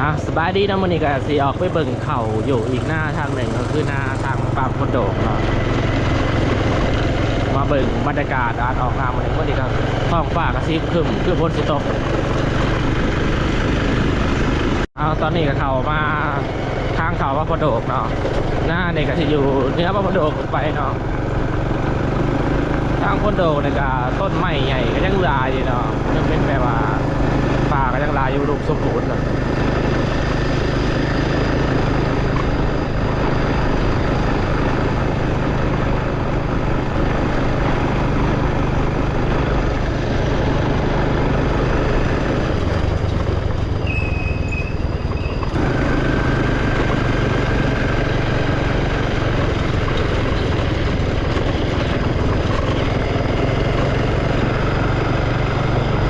อะสบายดีนะมันนี่ก็สีออกไปเบิ่งเข่าอยู่อีกหน้าทางหนึ่งก็คือหน้าทางปากคนโดกเนาะมาเบิ่งบรรยากาศอาจออกงานมันนี่มันนี่ก็ท้องฟ้ากระซิบครึมคือฝนสิตกเอาตอนนี้ก็เขามาทางเขาว่าพอโดกเนาะหน้านี่ก็จะอยู่เนื้อว่าพอโดกไปเนาะทางพอโดกนี่ก็ต้นไม้ใหญ่ก็ยังลายอยู่เนาะยังเป็นแบบว่าป่าก็ยังลายอยู่ลูกสมบูรณ์เนาะ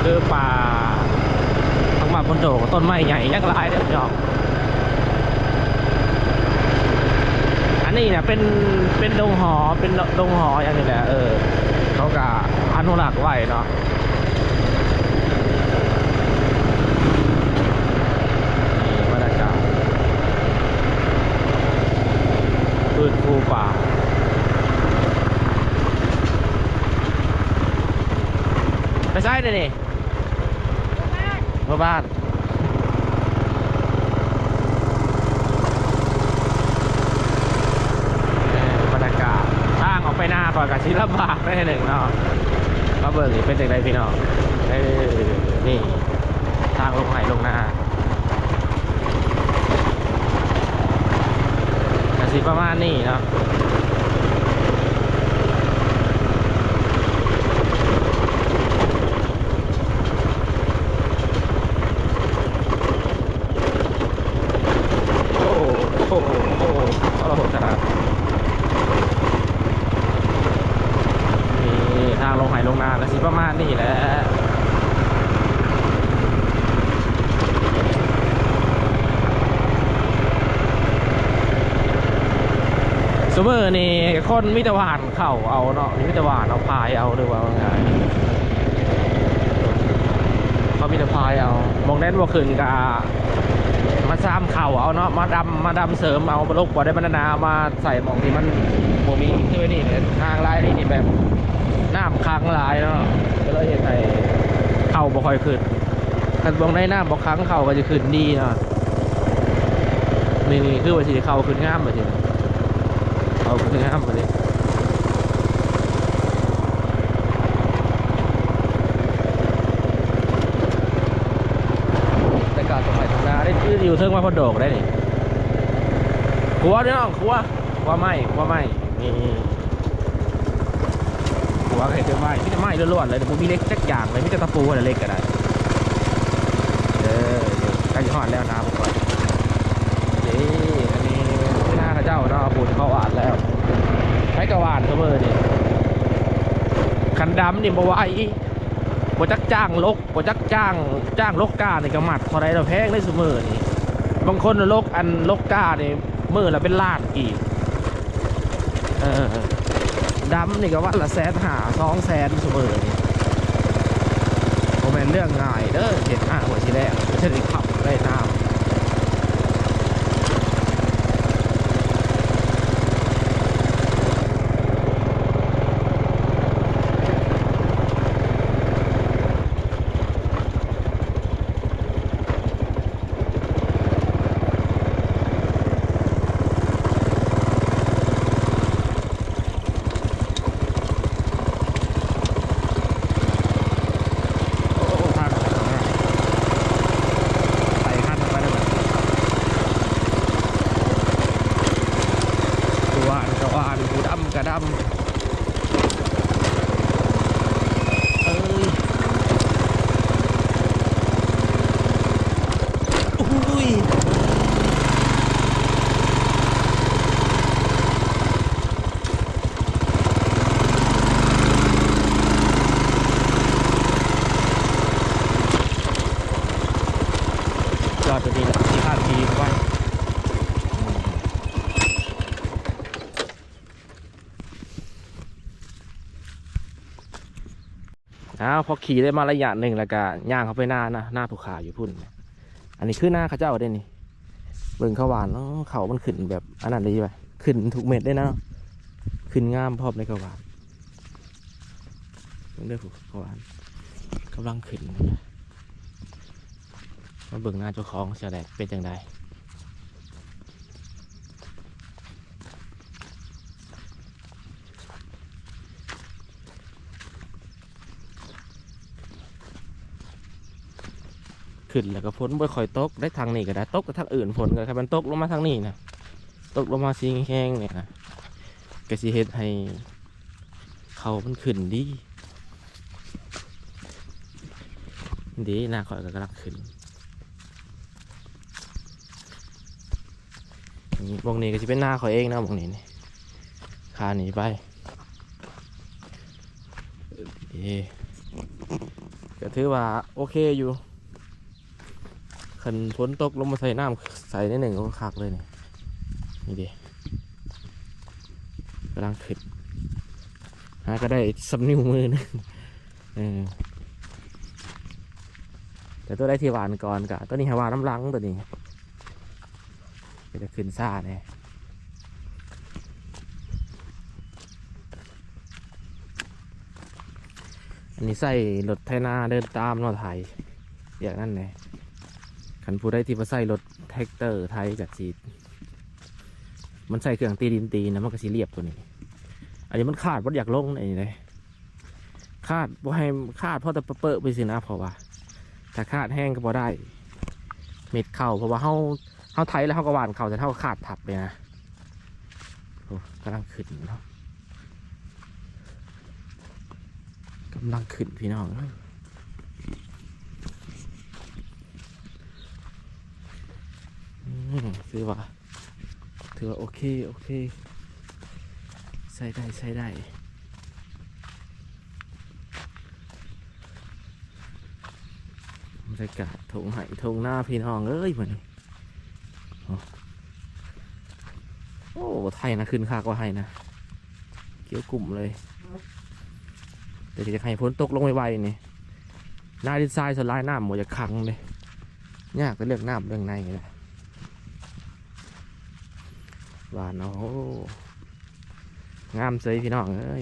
คือป่าทางบ้านบนโดกต้นไม้ใหญ่ยักษ์ลายเด้อพี่น้องอันนี้เนี่ยเป็นเป็นดงหอเป็นดงหออย่างนี้แหละเออเขาก็อนุรักษ์ไว้เนาะมีบรรยากาศพืชภูป่าไปใช่เลยนี่ บ้านบรรยากาศทางออกไปหน้าก่อนกับชิลำบากได้หนึ่งเนาะมาเบิกนี่เป็นอย่างไรพี่น้องนี่ทางลงไหลลงหน้ากสิประมาณนี้เนาะ โอ้โหโอ้โหโอ้โหโอ้โหขนาด นี่ทางลงไหลงนาแล้วสิประมาณนี้แหละสมมตินี่คนมิตรหวานเข่าเอาเนาะมิตรหวานเอาพายเอาหรือว่าไงเขามิตรพายเอามองแน่นว่าขึ้นกามาซ้ำเข่าเอาเนาะมาดำมาดำเสริมเอาบลกบ่ได้บรรณามาใส่หมองที่มันบ่มีคือนี่เนี่ยทางไล่นี่แบบ น้ำค้างหลายเนาะก็เลยเห็นไอเข่าบ่ค่อยขึ้นคันบองได้น้ำบ่ค้างเข่าก็จะขึ้นดีเนาะนี่นี่คือว่าสิเข่าขึ้นง่ามบ่สิเข่าขึ้นงามบ่สิแต่การสมัยทำนาได้ชื่ออยู่เทิงมาพอดอกได้นี่ครัวเนาะครัวครัวไม้ครัวไม้นี่ ครัวเห็ดไม้พี่จะไม้ล้วนๆเลยแต่ผมมีเล็กจักอย่างเลยพี่จะตะปูอะไรเล็กก็ได้เออใกล้จะหอดแล้วนะผมก่อนนี่อันนี้หน้าข้าเจ้าเนาะปูนเขาหวานแล้วใช้กระหวานเขาเบอร์นี่คันดำนี่บ่ไหวบ่จักจ้างลกบ่จักจ้างจ้างลกกานี่ก็หมัดเท่าไรเราแพงได้เสมอนี่บางคนน่ะลกอันลกกานี่มือละเป็นลานอีกเออ ดำนี่ก็วันละแสนหาสองแสนเสมอนี่ผมเป็นเรื่องง่ายเด้อเห็ดห้าหัวชีแรกจะได้ขับได้น้ำ โอ้ทางใส่ขั้นไปแล้วกู วานกะวานกูดำกะดำเอ้ยอุ้ยจอดตัวนี้แหละที่ข้างทีไว้ อ้าวพอขี่ได้มาระยะหนึ่งแล้วก็ย่างเข้าไปหน้านะหน้าภูเขาอยู่พุ่น อันนี้คือหน้าเข้าเจ้าได้นี่เบิ่งข้าวหวานอ๋อเขามันขึ้นแบบอันนั้นเลยไปขึ้นทุกเม็ดได้นะขึ้นงามพร้อมเลยข้าวหวานเบิ่งเด้อผู้ข้าวหวานกำลังขึ้นมาเบิ่งหน้าเจ้าของเสียแดกเป็นจังได ขึ้นแล้วก็ฝนบ่ค่อยตกได้ทางนี้ก็ได้ตกกับทางอื่นฝนก็แค่มันตกลงมาทางนี้นะตกลงมาสีแห้งเนี่ยนะก็สิเฮ็ดให้เขามันขึ้นดีดีหน้าข่อยก็กำลังขึ้นนี่วงนี้ก็จะเป็นหน้าข่อยเองนะวงนี้นี่คาหนีไปเอก็ถือว่าโอเคอยู่ ขันฝนตกลงมาใส่น้ำใส่ในหนึ่งก็คักเลยนี่นี่ดิกำลังขึ้นหาก็ได้สำนิ้วมือนึงเออแต่ตัวได้ที่หวานก่อนกะตัวนี้หาวานน้ำลังตัวนี้จะขึ้นซ่าเนี่ยอันนี้ใส่รถไถนาเดินตามนอไทยอย่างนั้นเลย ขันผู้ได้ที่มาใส่รถแท็กเตอร์ไทยกับสีมันใส่เครื่องตีดินตีนะมันก็สีเรียบตัวนี้ อันนี้มันขาดเพราอยากลงไอ้นี่เลยขาดเพราให้ขาดเพราะแต่เปิดไปสินะเพราะว่า ถ้าขาดแห้งก็พอได้ เม็ดเข่าเพราะว่าเฮาเฮาไทยแล้วเฮาก็หวานเข่าแต่เท่าขาดทับเลยนะโอ้กำลังขึ้นเนาะกำลังขึ้นพี่น้องเอ้ย อืม ถือว่าถือว่าโอเค โอเคใส่ได้ใส่ได้บรรยากาศทงไหทงหน้าพี่น้อง เอ้ยเหมือนโอ้ ไทยนะ ขึ้นค่ากว่าไทยนะ เกี่ยวกลุ่มเลย แต่จะให้พ้นตกลงไวๆนี่หน้าดินทรายสลายน้ำหมดจะขังเลยยากแต่เรื่องน้ำเรื่องในนี่แหละ หวานโอ้โหงามเสยพี่น้องเอ้ย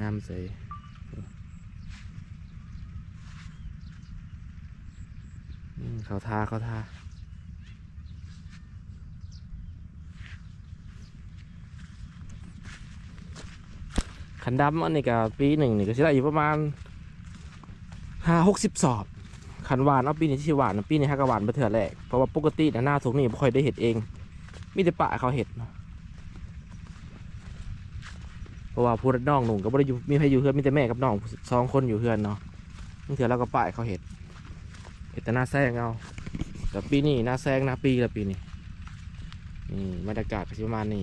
งามเสยอืมเขาทาเขาทา ขันดำอันนี้ก็ปีหนึ่งนี่ก็สิได้อยู่ประมาณห้าหกสิบสอบขันหวานเอาปีนี้ที่หวานปีนี้ห้ากหวานไปเถื่อแรกเพราะว่าปกติหน้าทุกนี่ไม่ค่อยได้เห็ดเองมีแต่ปะเขาเห็ดเพราะว่าผู้น้องหนุ่มก็ไม่ได้อยู่มีใครอยู่เพื่อนมีแต่แม่กับน้องสองคนอยู่เพื่อนเนาะบางเถื่อเราก็ปะเขาเห็ดเห็ดแต่หน้าแซงเอาแต่ปีนี้หน้าแซงหน้าปีละปีนี้นี่บรรยากาศก็สิประมาณนี้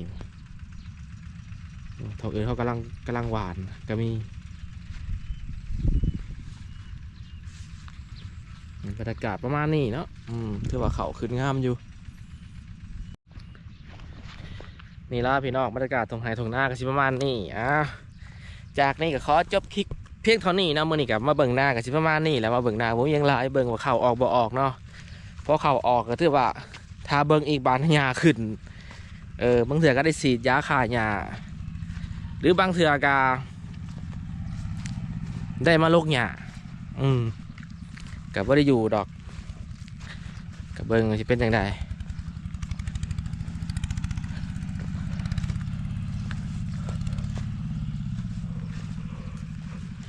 ทอกเอ๋ยเขากำลังกำลังหวานก็มีบรรยากาศประมาณนี้เนาะอืมถือว่าเขาขึ้นงามอยู่ นี่ล่ะพี่น้องบรรยากาศตรงไฮตรงหน้าก็สิประมาณนี้อะจากนี้ก็ขอจบคลิปเพียงเท่านี้นะมื่อนี้กับมาเบิ่งหน้าก็สิประมาณนี้แหล้วมาเบิ่งหน้าผมยังหลายเบิ่งว่าเข่าออกบ่ออกเนาะพอเข่าออกก็ถือว่าถ้าเบิ่งอีกบานหญ้าขึ้น เออบางเถื่อก็ได้ฉีดยาฆ่าหญ้า รือบางเถื่อกาได้มาโลกหยาอืมกับว่าได้อยู่ดอกกับเบิ้งจะเป็นยังไง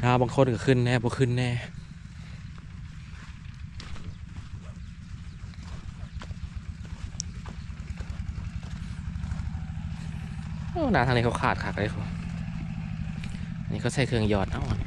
อ่าบางคนก็ขึ้นแน่บ่ขึ้นแน่โอ้หนาทางนี้เขาขาดขาดเลยครับ นี่เขาใส่เครื่องหยอดเอาอะ